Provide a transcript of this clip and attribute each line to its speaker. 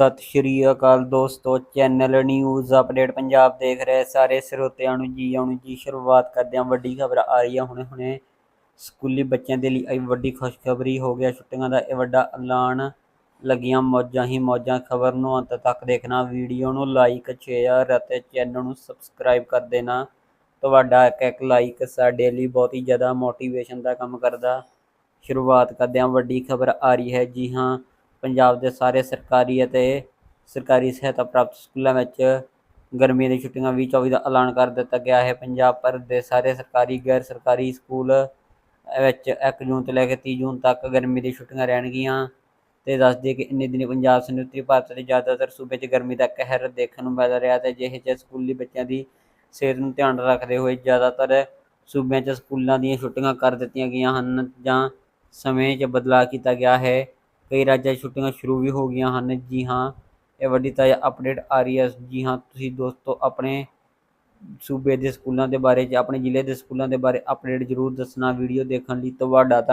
Speaker 1: ਸਤਿ ਸ਼੍ਰੀ ਅਕਾਲ ਦੋਸਤੋ, channel news update Punjab ਦੇਖ ਰਹੇ ਸਾਰੇ ਸਰੋਤਿਆਂ ਨੂੰ ਜੀ, ਆਉਣ ਜੀ, ਸ਼ੁਰੂਆਤ ਕਰਦੇ ਹਾਂ। ਵੱਡੀ ਖਬਰ ਆ ਰਹੀ ਹੈ ਹੁਣੇ ਹੁਣੇ। ਸਕੂਲੀ ਬੱਚਿਆਂ ਦੇ ਲਈ ਇਹ ਵੱਡੀ ਖੁਸ਼ਖਬਰੀ ਹੋ ਗਿਆ। ਛੁੱਟੀਆਂ ਦਾ ਇਹ ਵੱਡਾ ਐਲਾਨ ਲੱਗੀਆਂ। ਮੌਜਾਂ ਹੀ ਮੌਜਾਂ। ਖਬਰ ਨੂੰ ਅੰਤ ਤੱਕ ਦੇਖਣਾ। ਵੀਡੀਓ ਨੂੰ ਲਾਈਕ ਸ਼ੇਅਰ ਅਤੇ ਚੈਨਲ ਨੂੰ ਸਬਸਕ੍ਰਾਈਬ ਕਰ ਦੇਣਾ। ਤੁਹਾਡਾ ਇੱਕ ਇੱਕ ਲਾਈਕ ਸਾਡੇ ਲਈ ਬਹੁਤ ਹੀ ਜ਼ਿਆਦਾ ਮੋਟੀਵੇਸ਼ਨ ਦਾ ਕੰਮ ਕਰਦਾ। ਸ਼ੁਰੂਆਤ ਕਰਦੇ ਹਾਂ। ਵੱਡੀ ਖਬਰ ਆ ਰਹੀ ਹੈ। ਜੀ ਹਾਂ ਪੰਜਾਬ ਦੇ ਸਾਰੇ ਸਰਕਾਰੀ ਅਤੇ ਸਰਕਾਰੀ ਸਹਾਇਤਾ ਪ੍ਰਾਪਤ ਸਕੂਲਾਂ ਵਿੱਚ ਗਰਮੀਆਂ ਦੀਆਂ ਛੁੱਟੀਆਂ 2024 ਦਾ ਐਲਾਨ ਕਰ ਦਿੱਤਾ ਗਿਆ ਹੈ। ਪੰਜਾਬ ਭਰ ਦੇ ਸਾਰੇ ਸਰਕਾਰੀ, ਗੈਰ ਸਰਕਾਰੀ ਸਕੂਲ ਵਿੱਚ 1 ਜੂਨ ਤੋਂ ਲੈ ਕੇ 30 ਜੂਨ ਤੱਕ ਗਰਮੀ ਦੀਆਂ ਛੁੱਟੀਆਂ ਰਹਿਣਗੀਆਂ ਤੇ ਦੱਸ ਦਈਏ ਕਿ ਇੰਨੇ ਦਿਨ ਪੰਜਾਬ ਸਮੇਤ ਉੱਤਰੀ ਭਾਰਤ ਦੇ ਜ਼ਿਆਦਾਤਰ ਸੂਬੇ 'ਚ ਗਰਮੀ ਦਾ ਕਹਿਰ ਦੇਖਣ ਨੂੰ ਮਿਲ ਰਿਹਾ ਤੇ ਜਿਹੇ ਜਿਹੇ ਸਕੂਲੀ ਬੱਚਿਆਂ ਦੀ ਸਿਹਤ ਨੂੰ ਧਿਆਨ ਰੱਖਦੇ ਹੋਏ ਜ਼ਿਆਦਾਤਰ ਸੂਬਿਆਂ 'ਚ ਸਕੂਲਾਂ ਦੀਆਂ ਛੁੱਟੀਆਂ ਕਰ ਦਿੱਤੀਆਂ ਗਈਆਂ ਹਨ ਜਾਂ ਸਮੇਂ 'ਚ ਬਦਲਾਅ ਕੀਤਾ ਗਿਆ ਹੈ। ਕਈ ਰਾਜਾਂ 'ਚ ਛੁੱਟੀਆਂ ਸ਼ੁਰੂ ਵੀ ਹੋ ਗਈਆਂ ਹਨ। ਜੀ ਹਾਂ, ਇਹ ਵੱਡੀ ਤਾਜ਼ਾ ਅਪਡੇਟ ਆ ਰਹੀ ਹੈ। ਜੀ ਹਾਂ, ਤੁਸੀਂ ਦੋਸਤੋ ਆਪਣੇ ਸੂਬੇ ਦੇ ਸਕੂਲਾਂ ਦੇ ਬਾਰੇ ਜਾਂ ਆਪਣੇ ਜ਼ਿਲ੍ਹੇ ਦੇ ਸਕੂਲਾਂ ਦੇ ਬਾਰੇ ਅਪਡੇਟ ਜ਼ਰੂਰ ਦੱਸਣਾ। ਵੀਡੀਓ ਦੇਖਣ ਲਈ ਤੁਹਾਡਾ